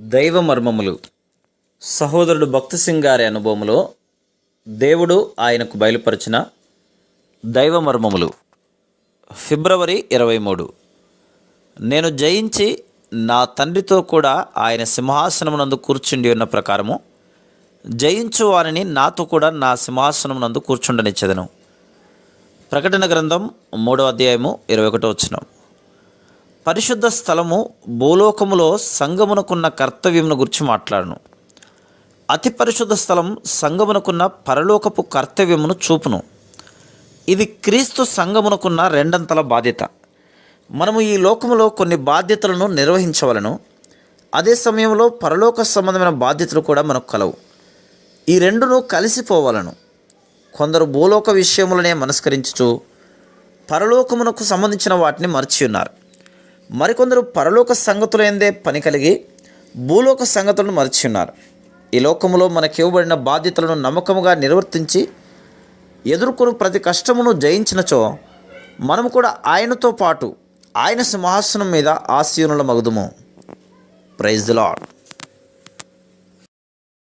దైవ మర్మములు సహోదరుడు భక్తి సింగ్ గారి అనుభవంలో దేవుడు ఆయనకు బయలుపరిచిన దైవ మర్మములు ఫిబ్రవరి ఇరవై మూడు నేను జయించి నా తండ్రితో కూడా ఆయన సింహాసనమునందు కూర్చుండి ఉన్న ప్రకారము జయించు వారిని నాతో కూడా నా సింహాసనమునందు కూర్చుండనిచ్చెదను. ప్రకటన గ్రంథం మూడవ అధ్యాయము ఇరవై ఒకటో వచ్చినాం పరిశుద్ధ స్థలము భూలోకములో సంగమునకున్న కర్తవ్యమును గురించి మాట్లాడను. అతి పరిశుద్ధ స్థలం సంగమునకున్న పరలోకపు కర్తవ్యమును చూపును. ఇది క్రీస్తు సంగమునకున్న రెండంతల బాధ్యత. మనము ఈ లోకములో కొన్ని బాధ్యతలను నిర్వహించవలను. అదే సమయంలో పరలోక సంబంధమైన బాధ్యతలు కూడా మనకు కలవు. ఈ రెండును కలిసిపోవలను. కొందరు భూలోక విషయములనే మనస్కరించుచు పరలోకమునకు సంబంధించిన వాటిని మర్చి ఉన్నారు మరికొందరు పరలోక సంగతులందే పని కలిగి భూలోక సంగతులను మరచి ఉన్నారు. ఈ లోకములో మనకి ఇవ్వబడిన బాధ్యతలను నమ్మకముగా నిర్వర్తించి ఎదుర్కొని ప్రతి కష్టమును జయించినచో మనము కూడా ఆయనతో పాటు ఆయన సింహాసనం మీద ఆశీనుల మగుదుము ప్రైజ్ లాడ్